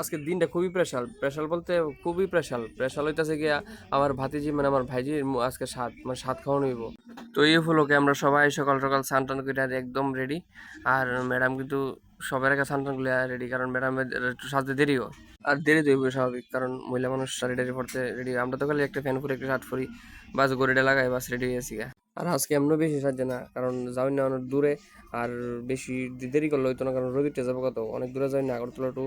আজকের দিনটা খুবই প্রেশাল প্রেশাল বলতে খুবই প্রেশাল প্রেশাল হইতেছে গিয়া আমার ভাতিজি মানে আমার ভাইজির মু- আজকে সাত মানে সাত খাওয়ানো হইব। তো এই উপলক্ষে আমরা সবাই সকাল সকাল স্নান টান করে একদম রেডি আর ম্যাডাম কিন্তু সবার আগে স্নান টান করে রেডি কারণ ম্যাডামের একটু সাজতে দেরি আর দেরি তো স্বাভাবিক, কারণ মহিলা মানুষ শাড়ি টাড়ি পড়তে রেডি আমরা তো খালি একটা ফ্যান পরে একটা শার্ট পরি, বাস গড়িটা লাগাই, বাস রেডি হয়ে গেছি। আর আজকে এমনও বেশি সাজছে না, কারণ যাই না অনেক দূরে, আর বেশি দেরি করলে হইতো না, কারণ রোদিতে যাব কত অনেক দূরে যাই না আগরতলা টু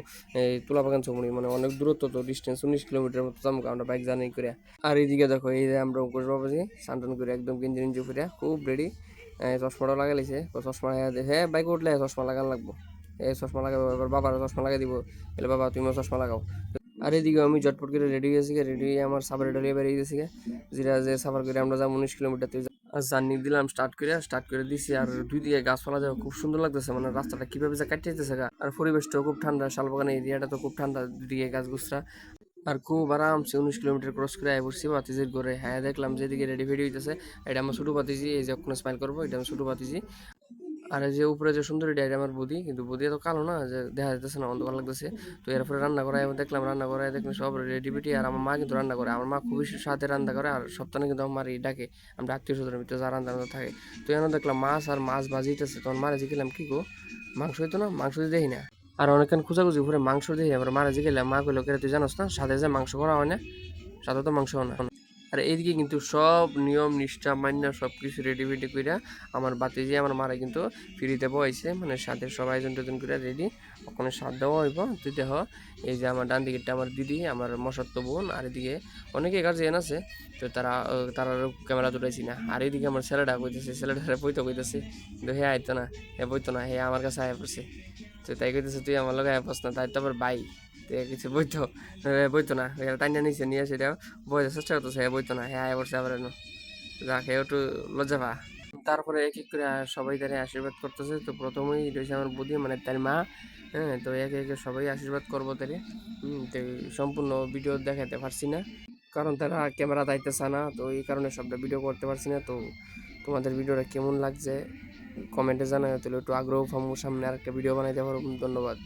তুলা বাগান চমুনি মানে অনেক দূরত্ব তো ডিস্টেন্স উনিশ কিলোমিটার মতো যাব আমরা বাইক জানি করে। আর এইদিকে দেখো, এই যে আমরা উপর বাবাজি সান্টান করে একদম গেঞ্জি গেঞ্জি করে খুব রেডি চশমাটা লাগাই লাইছে, তো চশমা হ্যাঁ বাইক উঠলে চশমা লাগান লাগবো। এই চশমা লাগাবো, এবার বাবার চশমা লাগাই দিব এলে বাবা, তুমিও চশমা লাগাও। আর এদিকে আমি জটপট করে রেডি হয়েছি রেডি হয়ে আমার সাফার ডলিয়ে বেরিয়ে গেছি যেটা যে সাফার করে আমরা যাব উনিশ কিলোমিটার তুই জার্নি দিলাম স্টার্ট করে স্টার্ট করে দিছি। আর দুই দিকে গাছপালা যাওয়া খুব সুন্দর লাগতেছে মানে রাস্তাটা কীভাবে যা কাটিয়ে যেতেছে গা। আর পরিবেশটাও খুব ঠান্ডা শালবাগান এরিয়াটা তো খুব ঠান্ডা দুদিকে গাছ গুছরা আর খুব আরামসে উনিশ কিলোমিটার ক্রস করে আয় পড়ছি বাতিজির ঘরে। হ্যাঁ দেখলাম যেদিকে রেডি ফেডি হইতেছে। এটা আমার ছোটো বাতিজি, এই যে স্মাইল করব, এটা আমার ছোটো বাতিজি। আর যে উপরে যে সুন্দরী এটা আমার বুদি, কিন্তু বুদি এত কালো না যে দেখা যাচ্ছে না, অন্ধকার লাগতেছে। তো এরপরে রান্না করায়, আমি দেখলাম, রান্না করায় দেখলাম সব রেডি বেটি আর আমার মা কিন্তু রান্না করে, আমার মা খুবই সাথে রান্না করে, আর সপ্তাহে কিন্তু আমার এই ডাকে। আমরা আত্মীয় স্বজনের ভিতরে যা রান্না রান্না থাকে। তো এখানে দেখলাম মাছ আর মাছ ভাজিতেছে, তখন মারা জিগেলাম কি গো, মাংস হইতো না? মাংস দেখি না। আর অনেকক্ষণ খোঁজাখুঁজি ঘুরে মাংস দেখি আমরা মারা জিগেলাম মা কইলো, কেরে তুই জানোস না, সাথে যে মাংস করা হয় না, সাথে তো মাংস হয় না। আর এইদিকে কিন্তু সব নিয়ম, নিষ্ঠা মান্য সব কিছু রেডি ফেডি কইরা আমার বাতিজি, আমার মারা কিন্তু ফিরি ফ্রিতে বইছে। মানে সাথে সবাই আয়োজন টোজন করে রেডি ওখানে স্বাদ দেওয়া হইব। তুই দেখ এই যে আমার ডান দিকেরটা আমার দিদি, আমার মশাত্ত বোন, আর এদিকে অনেকে গার্জিয়ান আছে, তো তারা তারা ক্যামেরা দুটাইছি না। আর এইদিকে আমার ছেলেটা কইতেছে, ছেলেটা বইতে কইতেছে, কিন্তু হে আইতো না, হে বইতো না, হে আমার কাছে আয় পড়ছে। তো তাই কইতেছে, তুই আমার লগে আয় পড়ছ না, তাই তো আবার বাই। কিছু বইতো বইতো না। টাইনা নিচে নিয়ে সেটা বইতে চেষ্টা করতেছে বইতো না। হে আয় পড়ছে আবার একটু লজ্জা পা তারপরে এক এক করে সবাই তারে আশীর্বাদ করতেছে। তো প্রথমেই রয়েছে আমার বুদ্ধি মানে তার মা। হ্যাঁ তো একে একে সবাই আশীর্বাদ করব তারে। হুম, তো সম্পূর্ণ ভিডিও দেখাতে পারছি না। কারণ তারা ক্যামেরা দাইতেছে না তো এই কারণে সবটা ভিডিও করতে পারছি না। তো তোমাদের ভিডিওটা কেমন লাগছে? কমেন্টে জানাও তাহলে একটু আগ্রহ পাবো। সামনে আরেকটা ভিডিও বানাইতে পারব। ধন্যবাদ।